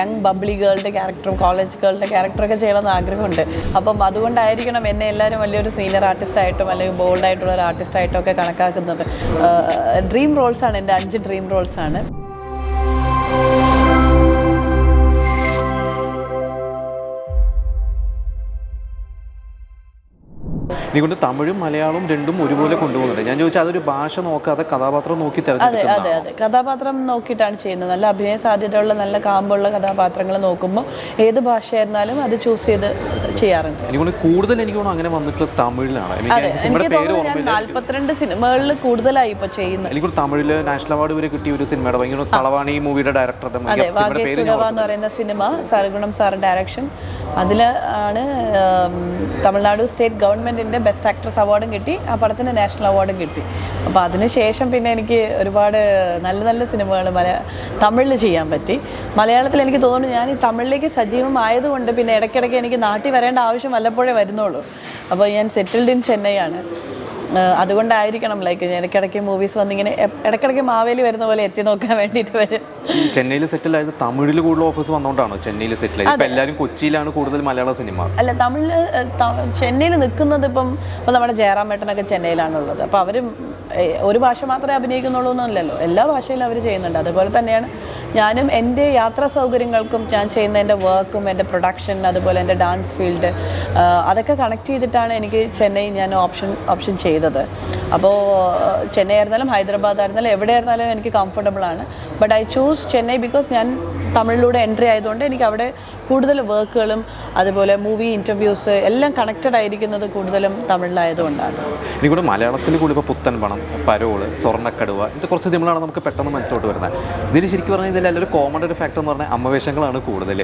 Young bubbly ഗേളുടെ ക്യാരക്ടറും college ഗേളുടെ ക്യാരക്ടറൊക്കെ ചെയ്യണമെന്ന് ആഗ്രഹമുണ്ട്. അപ്പം അതുകൊണ്ടായിരിക്കണം എന്നെ എല്ലാവരും വലിയൊരു സീനിയർ ആർട്ടിസ്റ്റായിട്ടും അല്ലെങ്കിൽ ബോൾഡ് ആയിട്ടുള്ള ഒരു ആർട്ടിസ്റ്റായിട്ടും ഒക്കെ കണക്കാക്കുന്നത്. ഡ്രീം റോൾസാണ് എന്റെ അഞ്ച് ഡ്രീം റോൾസ് ആണ് നീ കൊണ്ട് തമിഴും മലയാളവും രണ്ടും ഒരുപോലെ കൊണ്ടുപോകുന്നുണ്ട്. ഞാൻ ചോദിച്ചാൽ അതൊരു ഭാഷ നോക്കാതെ കഥാപാത്രം നോക്കി അതെ അതെ അതെ. കഥാപാത്രം നോക്കിയിട്ടാണ് ചെയ്യുന്നത്. നല്ല അഭിനയ സാധ്യതയുള്ള നല്ല കാമ്പുള്ള കഥാപാത്രങ്ങൾ നോക്കുമ്പോൾ ഏത് ഭാഷയായിരുന്നാലും അത് ചൂസ് ചെയ്ത് ചെയ്യാറുണ്ട്. എനിക്കൊണ്ട് കൂടുതൽ എനിക്ക് അങ്ങനെ വന്നിട്ടുള്ള തമിഴിലാണ്. എനിക്ക് തോന്നുന്നു ഞാൻ നാല്പത്തിരണ്ട് സിനിമകളിൽ കൂടുതലായി ഇപ്പൊ ചെയ്യുന്നത്. എനിക്ക് തമിഴിൽ നാഷണൽ അവാർഡ് വരെ കിട്ടിയ ഒരു സിനിമയുടെ ഭയങ്കര കളവാണി മൂവിയുടെ ഡയറക്ടറുടെ അതെ വാഗേശ്വരവ എന്ന് പറയുന്ന സിനിമ സർഗുണം സാർ ഡയറക്ഷൻ അതിലാണ് തമിഴ്നാട് സ്റ്റേറ്റ് ഗവൺമെന്റിന്റെ ബെസ്റ്റ് ആക്ട്രസ് അവാർഡും കിട്ടി ആ പടത്തിന് നാഷണൽ അവാർഡും കിട്ടി. അപ്പോൾ അതിന് ശേഷം പിന്നെ എനിക്ക് ഒരുപാട് നല്ല നല്ല സിനിമകൾ മല തമിഴിൽ ചെയ്യാൻ പറ്റി. മലയാളത്തിൽ എനിക്ക് തോന്നുന്നു ഞാൻ ഈ തമിഴിലേക്ക് സജീവമായതുകൊണ്ട് പിന്നെ ഇടയ്ക്കിടയ്ക്ക് എനിക്ക് നാട്ടിൽ വരേണ്ട ആവശ്യം വല്ലപ്പോഴേ വരുന്നുള്ളൂ. അപ്പോൾ ഞാൻ സെറ്റിൽഡ് ഇൻ ചെന്നൈയാണ് അതുകൊണ്ടായിരിക്കണം ലൈക്ക് ഇടയ്ക്കിടയ്ക്ക് മൂവീസ് വന്നിങ്ങനെ ഇടയ്ക്കിടയ്ക്ക് മാവേലി വരുന്ന പോലെ എത്തി നോക്കാൻ വേണ്ടിയിട്ട് വരും. ചെന്നൈയിൽ സെറ്റിൽ ആയത് തമിഴിൽ കൂടുതൽ ഓഫീസ് വന്നുകൊണ്ടാണോ ചെന്നൈയിൽ സെറ്റിൽ ആയി ഇപ്പൊ എല്ലാവരും കൊച്ചിയിലാണ് കൂടുതൽ മലയാള സിനിമ അല്ല തമിഴിൽ ചെന്നൈയിൽ നിൽക്കുന്നത് ഇപ്പം ഇപ്പം നമ്മുടെ ജയറാമേട്ടനൊക്കെ ചെന്നൈയിലാണുള്ളത്. അപ്പോൾ അവർ ഒരു ഭാഷ മാത്രമേ അഭിനയിക്കുന്നുള്ളൂ എന്നല്ലല്ലോ. എല്ലാ ഭാഷയിലും അവർ ചെയ്യുന്നുണ്ട്. അതുപോലെ തന്നെയാണ് ഞാനും എന്റെ യാത്രാ സൗകര്യങ്ങൾക്കും ഞാൻ ചെയ്യുന്ന എന്റെ വർക്കും എന്റെ പ്രൊഡക്ഷൻ അതുപോലെ എന്റെ ഡാൻസ് ഫീൽഡ് അതൊക്കെ കണക്ട് ചെയ്തിട്ടാണ് എനിക്ക് ചെന്നൈ ഞാൻ ഓപ്ഷൻ ഓപ്ഷൻ ചെയ്തത്. അപ്പോൾ ചെന്നൈ ആയിരുന്നാലും ഹൈദരാബാദ് ആയിരുന്നാലും എവിടെ ആയിരുന്നാലും എനിക്ക് കംഫർട്ടബിൾ ആണ്. But I choose Chennai because ഞാൻ തമിഴിലൂടെ എൻട്രി ആയതുകൊണ്ട് എനിക്ക് അവിടെ കൂടുതൽ വർക്കുകളും അതുപോലെ മൂവി ഇന്റർവ്യൂസ് എല്ലാം കണക്റ്റഡ് ആയിരിക്കുന്നത് കൂടുതലും തമിഴിലായതുകൊണ്ടാണ്. എനിക്കൂടെ മലയാളത്തിൽ കൂടി ഇപ്പോൾ പുത്തൻ പണം പരോൾ സ്വർണക്കടുവ ഇത് കുറച്ച് സിമിളാണ് നമുക്ക് പെട്ടെന്ന് മനസ്സിലോട്ട് വരുന്നത്. ഇതിൽ ശരിക്കും പറഞ്ഞാൽ ഇതിൽ എല്ലാവരും കോമൺ ഒരു ഫാക്ടർ എന്ന് പറഞ്ഞാൽ അമ്മവേഷങ്ങളാണ് കൂടുതൽ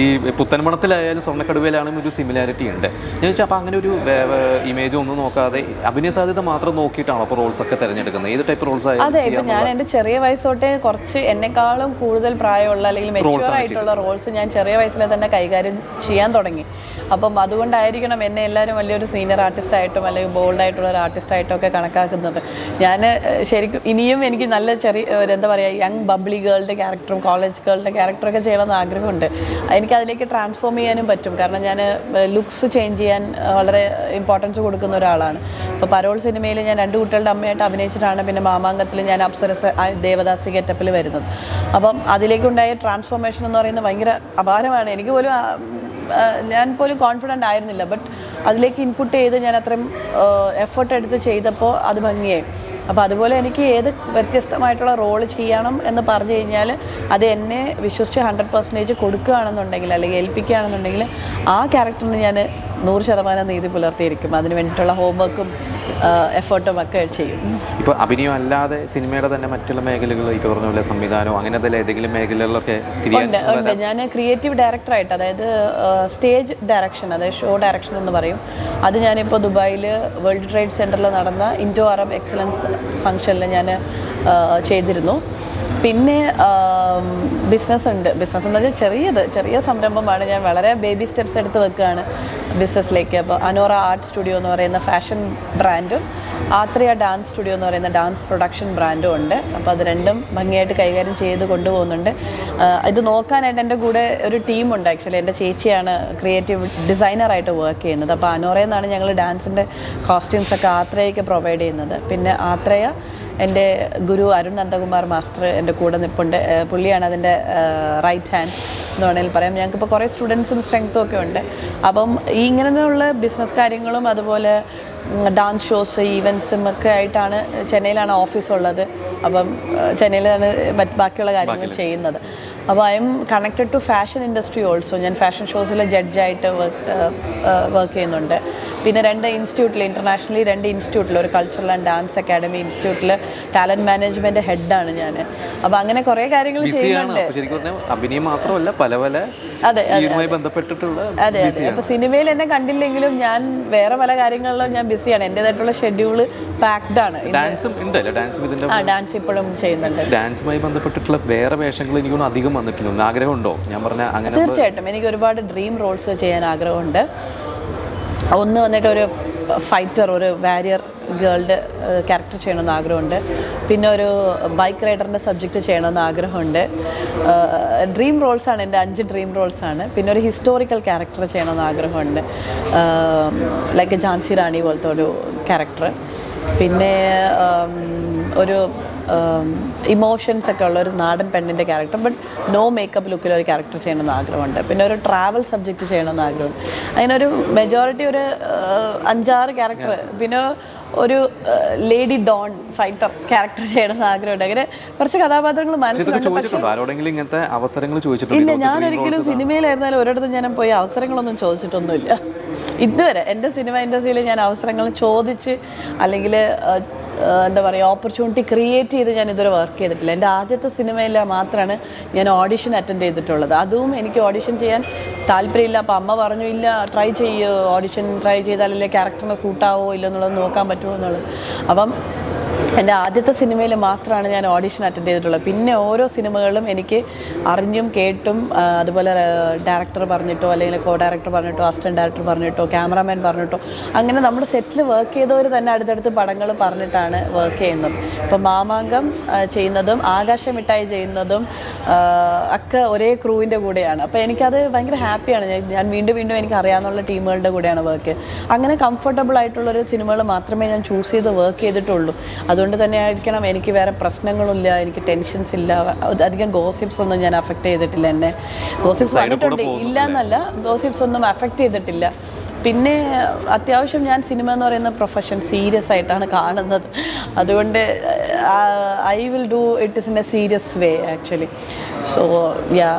ഈ പുത്തൻ പണത്തിലായാലും സ്വർണക്കടുവയിലാണെങ്കിലും ഒരു സിമിലാരിറ്റി ഉണ്ട്. ഞാൻ ചോദിച്ചാൽ അപ്പോൾ അങ്ങനെ ഒരു ഇമേജ് ഒന്നും നോക്കാതെ അഭിനയ സാധ്യത മാത്രം നോക്കിയിട്ടാണോ അപ്പോൾ റോൾസ് ഒക്കെ തിരഞ്ഞെടുക്കുന്നത്? ഏത് ടൈപ്പ് റോൾസ് അതെ ഇപ്പം ഞാൻ എന്റെ ചെറിയ വയസ്സോട്ടെ കുറച്ച് എന്നെക്കാളും കൂടുതൽ പ്രായമുള്ള അല്ലെങ്കിൽ മെച്യൂർ ആയിട്ടുള്ള റോൾസ് ഞാൻ ചെറിയ വയസ്സിലെ തന്നെ കൈകാര്യം ചെയ്യാൻ തുടങ്ങി. അപ്പം അതുകൊണ്ടായിരിക്കണം എന്നെ എല്ലാവരും വലിയൊരു സീനിയർ ആർട്ടിസ്റ്റായിട്ടും അല്ലെങ്കിൽ ബോൾഡ് ആയിട്ടുള്ള ഒരു ആർട്ടിസ്റ്റായിട്ടും ഒക്കെ കണക്കാക്കുന്നത്. ഞാൻ ശരിക്കും ഇനിയും എനിക്ക് നല്ല ചെറിയ എന്താ പറയുക യങ് ബബ്ലി ഗേളിന്റെ ക്യാരക്ടറും കോളേജ് ഗേളിന്റെ ക്യാരക്ടറൊക്കെ ചെയ്യണമെന്ന് ആഗ്രഹമുണ്ട്. എനിക്ക് അതിലേക്ക് ട്രാൻസ്ഫോം ചെയ്യാനും പറ്റും. കാരണം ഞാൻ ലുക്സ് ചേഞ്ച് ചെയ്യാൻ വളരെ ഇമ്പോർട്ടൻസ് കൊടുക്കുന്ന ഒരാളാണ്. ഇപ്പോൾ പരോൾ സിനിമയിൽ ഞാൻ രണ്ട് കുട്ടികളുടെ അമ്മയായിട്ട് അഭിനയിച്ചിട്ടാണ് പിന്നെ മാമാങ്കത്തിൽ ഞാൻ അപ്സരസ് ദേവദാസി ഗെറ്റപ്പിൽ വരുന്നത്. അപ്പം അതിലേക്കുണ്ടായ ട്രാൻസ്ഫോർമേഷൻ എന്ന് പറയുന്നത് ഭയങ്കര അപാരമാണ്. എനിക്ക് പോലും ഞാൻ പോലും കോൺഫിഡന്റ് ആയിരുന്നില്ല. ബട്ട് അതിലേക്ക് ഇൻപുട്ട് ചെയ്ത് ഞാൻ അത്രയും എഫേർട്ട് എടുത്ത് ചെയ്തപ്പോൾ അത് ഭംഗിയായി. അപ്പോൾ അതുപോലെ എനിക്ക് ഏത് വ്യത്യസ്തമായിട്ടുള്ള റോൾ ചെയ്യണം എന്ന് പറഞ്ഞു കഴിഞ്ഞാൽ അത് എന്നെ വിശ്വസിച്ച് ഹൺഡ്രഡ് പെർസെന്റേജ് കൊടുക്കുകയാണെന്നുണ്ടെങ്കിൽ അല്ലെങ്കിൽ ഏൽപ്പിക്കുകയാണെന്നുണ്ടെങ്കിൽ ആ ക്യാരക്ടറിന് ഞാൻ നൂറ് ശതമാനം നീതി പുലർത്തിയിരിക്കും. അതിന് വേണ്ടിയിട്ടുള്ള ഹോംവർക്കും എഫേർട്ടും ഒക്കെ ചെയ്യും ഇപ്പോൾ അഭിനയം അല്ലാതെ സിനിമയുടെ തന്നെ മറ്റുള്ള മേഖലകൾ ഇപ്പൊ പറഞ്ഞ പോലെ സംവിധാനം അങ്ങനത്തെ ഏതെങ്കിലും മേഖലകളിലൊക്കെ ഉണ്ട് ഞാൻ ക്രിയേറ്റീവ് ഡയറക്ടറായിട്ട് അതായത് സ്റ്റേജ് ഡയറക്ഷൻ അതായത് ഷോ ഡയറക്ഷൻ എന്ന് പറയും. അത് ഞാനിപ്പോൾ ദുബായിൽ വേൾഡ് ട്രേഡ് സെന്ററിൽ നടന്ന ഇൻഡോ അറബ് എക്സലൻസ് ഫംഗ്ഷനിൽ ഞാൻ ചെയ്തിരുന്നു. പിന്നെ ബിസിനസ് ഉണ്ട്. ബിസിനസ് എന്ന് പറഞ്ഞാൽ ചെറിയത്. ചെറിയ സംരംഭമാണ്. ഞാൻ വളരെ ബേബി സ്റ്റെപ്സ് എടുത്ത് വെക്കുകയാണ് ബിസിനസ്സിലേക്ക് അപ്പോൾ അനോറ ആർട്ട് സ്റ്റുഡിയോ എന്ന് പറയുന്ന ഫാഷൻ ബ്രാൻഡും ആത്രിയ ഡാൻസ് സ്റ്റുഡിയോ എന്ന് പറയുന്ന ഡാൻസ് പ്രൊഡക്ഷൻ ബ്രാൻഡും ഉണ്ട്. അപ്പോൾ അത് രണ്ടും ഭംഗിയായിട്ട് കൈകാര്യം ചെയ്ത് കൊണ്ടുപോകുന്നുണ്ട്. ഇത് നോക്കാനായിട്ട് എന്റെ കൂടെ ഒരു ടീമുണ്ട് ആക്ച്വലി എന്റെ ചേച്ചിയാണ് ക്രിയേറ്റീവ് ഡിസൈനറായിട്ട് വർക്ക് ചെയ്യുന്നത്. അപ്പോൾ അനോറയിൽ നിന്നാണ് ഞങ്ങൾ ഡാൻസിന്റെ കോസ്റ്റ്യൂംസൊക്കെ ആത്രയ്ക്ക് പ്രൊവൈഡ് ചെയ്യുന്നത്. പിന്നെ ആത്രയ എന്റെ ഗുരു അരുൺ നന്ദകുമാർ മാസ്റ്റർ എന്റെ കൂടെ നിൽപ്പുണ്ട് പുള്ളിയാണ് അതിന്റെ റൈറ്റ് ഹാൻഡ് എന്ന് വേണമെങ്കിൽ പറയാം. ഞങ്ങൾക്കിപ്പോൾ കുറേ സ്റ്റുഡൻസും സ്ട്രെങ്ത്തും ഒക്കെ ഉണ്ട്. അപ്പം ഈ ഇങ്ങനെയുള്ള ബിസിനസ് കാര്യങ്ങളും അതുപോലെ ഡാൻസ് ഷോസ് ഈവൻസും ഒക്കെ ആയിട്ടാണ് ചെന്നൈയിലാണ് ഓഫീസ് ഉള്ളത്. അപ്പം ചെന്നൈയിലാണ് മറ്റ് ബാക്കിയുള്ള കാര്യങ്ങൾ ചെയ്യുന്നത്. അപ്പോൾ I'm connected to fashion industry also ഞാൻ ഫാഷൻ ഷോസിൽ ജഡ്ജായിട്ട് വർക്ക് വർക്ക് ചെയ്യുന്നുണ്ട്. പിന്നെ രണ്ട് ഇൻസ്റ്റിറ്റ്യൂട്ടിൽ ഇന്റർനാഷണലി രണ്ട് ഇൻസ്റ്റിറ്റ്യൂട്ടിൽ ഒരു കൾച്ചറൽ ആൻഡ് ഡാൻസ് അക്കാഡമി ഇൻസ്റ്റിറ്റ്യൂട്ടിൽ ടാലന്റ് മാനേജ്മെന്റ് ഹെഡാണ് ഞാൻ അപ്പോൾ അങ്ങനെ കുറേ കാര്യങ്ങൾ ചെയ്യുന്നുണ്ട്. അഭിനയം മാത്രമല്ല പല പല അതെ ബന്ധപ്പെട്ടിട്ടുള്ള അതെ അതെ. അപ്പോൾ സിനിമയിൽ എന്നെ കണ്ടില്ലെങ്കിലും ഞാൻ വേറെ പല കാര്യങ്ങളിലും ഞാൻ ബിസിയാണ് എന്റെതായിട്ടുള്ള ഷെഡ്യൂൾ പാക്ഡ് ആണ്. ഡാൻസും ഉണ്ടല്ലേ ഡാൻസും ഇതിന്റെ ആ ഡാൻസ് ഇപ്പോഴും ചെയ്യുന്നുണ്ട്. ഡാൻസുമായി ബന്ധപ്പെട്ടിട്ടുള്ള വേറെ വേഷങ്ങൾ എനിക്കൊന്നും അധികം വന്നിട്ടില്ല. ആഗ്രഹമുണ്ടോ? ഞാൻ പറഞ്ഞ അങ്ങനെ തീർച്ചയായിട്ടും. എനിക്ക് ഒരുപാട് ഡ്രീം റോൾസ് ചെയ്യാൻ ആഗ്രഹമുണ്ട്. ഒന്ന് വന്നിട്ട് ഒരു ഫൈറ്റർ ഒരു വാരിയർ ഗേൾഡ് ക്യാരക്ടർ ചെയ്യണമെന്ന് ആഗ്രഹമുണ്ട്. പിന്നെ ഒരു ബൈക്ക് റൈഡറിന്റെ സബ്ജക്റ്റ് ചെയ്യണമെന്ന് ആഗ്രഹമുണ്ട്. ഡ്രീം റോൾസാണ് എന്റെ അഞ്ച് ഡ്രീം റോൾസാണ് പിന്നെ ഒരു ഹിസ്റ്റോറിക്കൽ ക്യാരക്ടർ ചെയ്യണമെന്ന് ആഗ്രഹമുണ്ട്. ലൈക്ക് ഝാൻസി റാണി പോലത്തെ ഒരു ക്യാരക്ടർ പിന്നെ ഒരു ഇമോഷൻസ് ഒക്കെ ഉള്ള ഒരു നാടൻ പെണ്ണിന്റെ ക്യാരക്ടർ ബട്ട് നോ മേക്കപ്പ് ലുക്കിൽ ഒരു ക്യാരക്ടർ ചെയ്യണമെന്ന് ആഗ്രഹമുണ്ട്. പിന്നെ ഒരു ട്രാവൽ സബ്ജക്റ്റ് ചെയ്യണമെന്ന് ആഗ്രഹമുണ്ട്. അങ്ങനെ ഒരു മെജോറിറ്റി ഒരു അഞ്ചാറ് ക്യാരക്ടർ പിന്നെ ഒരു ലേഡി ഡോൺ ഫൈറ്റർ ക്യാരക്ടർ ചെയ്യണമെന്ന് ആഗ്രഹമുണ്ട്. അങ്ങനെ കുറച്ച് കഥാപാത്രങ്ങൾ മനസ്സിലാക്കി മനസ്സിലുണ്ട്. ആരോടെങ്കിലും ഇങ്ങനത്തെ അവസരങ്ങൾ ചോദിച്ചിട്ടുണ്ടോ? ഇല്ല ഞാൻ ഒരിക്കലും സിനിമയിലായിരുന്നാലും ഒരിടത്തും ഞാൻ പോയി അവസരങ്ങളൊന്നും ചോദിച്ചിട്ടൊന്നുമില്ല. ഇതുവരെ എന്റെ സിനിമ ഇൻഡസ്ട്രിയിൽ ഞാൻ അവസരങ്ങൾ ചോദിച്ച് അല്ലെങ്കിൽ എന്താ പറയുക ഓപ്പർച്യൂണിറ്റി ക്രിയേറ്റ് ചെയ്ത് ഞാൻ ഇതുവരെ വർക്ക് ചെയ്തിട്ടില്ല. എന്റെ ആദ്യത്തെ സിനിമയിൽ മാത്രമാണ് ഞാൻ ഓഡിഷൻ അറ്റൻഡ് ചെയ്തിട്ടുള്ളത്. അതും എനിക്ക് ഓഡിഷൻ ചെയ്യാൻ താല്പര്യമില്ല. അപ്പോൾ അമ്മ പറഞ്ഞു ഇല്ല ട്രൈ ചെയ്യുമോ ഓഡിഷൻ ട്രൈ ചെയ്താലല്ലേ ക്യാരക്ടറിനെ സൂട്ടാവോ ഇല്ലെന്നുള്ളത് നോക്കാൻ പറ്റുമോ എന്നുള്ളത്. അപ്പം എന്റെ ആദ്യത്തെ സിനിമയിൽ മാത്രമാണ് ഞാൻ ഓഡിഷൻ അറ്റൻഡ് ചെയ്തിട്ടുള്ളത്. പിന്നെ ഓരോ സിനിമകളും എനിക്ക് അറിഞ്ഞും കേട്ടും അതുപോലെ ഡയറക്ടർ പറഞ്ഞിട്ടോ അല്ലെങ്കിൽ കോ ഡയറക്ടർ പറഞ്ഞിട്ടോ അസിസ്റ്റന്റ് ഡയറക്ടർ പറഞ്ഞിട്ടോ ക്യാമറാമാൻ പറഞ്ഞിട്ടോ അങ്ങനെ നമ്മൾ സെറ്റിൽ വർക്ക് ചെയ്തവർ തന്നെ അടുത്തടുത്ത് പടങ്ങൾ പറഞ്ഞിട്ടാണ് വർക്ക് ചെയ്യുന്നത്. ഇപ്പോൾ മാമാങ്കം ചെയ്യുന്നതും ആകാശമിട്ടായി ചെയ്യുന്നതും ഒക്കെ ഒരേ ക്രൂവിന്റെ കൂടെയാണ്. അപ്പോൾ എനിക്കത് ഭയങ്കര ഹാപ്പിയാണ് ഞാൻ വീണ്ടും വീണ്ടും എനിക്ക് അറിയാവുന്ന ടീമുകളുടെ കൂടെയാണ് വർക്ക് അങ്ങനെ കംഫർട്ടബിൾ ആയിട്ടുള്ളൊരു സിനിമകൾ മാത്രമേ ഞാൻ ചൂസ് ചെയ്ത് വർക്ക് ചെയ്തിട്ടുള്ളൂ. അതുകൊണ്ട് തന്നെ ആയിരിക്കണം. എനിക്ക് വേറെ പ്രശ്നങ്ങളില്ല എനിക്ക് ടെൻഷൻസ് ഇല്ല. അധികം ഗോസിപ്സ് ഒന്നും ഞാൻ അഫക്റ്റ് ചെയ്തിട്ടില്ല എന്നെ. ഗോസിപ്സ് വന്നിട്ടുണ്ട്. ഇല്ല എന്നല്ല. ഗോസിപ്സ് ഒന്നും അഫക്റ്റ് ചെയ്തിട്ടില്ല. പിന്നെ അത്യാവശ്യം ഞാൻ സിനിമ എന്ന് പറയുന്ന പ്രൊഫഷൻ സീരിയസ് ആയിട്ടാണ് കാണുന്നത്. അതുകൊണ്ട് I will do it is in a serious way actually so yeah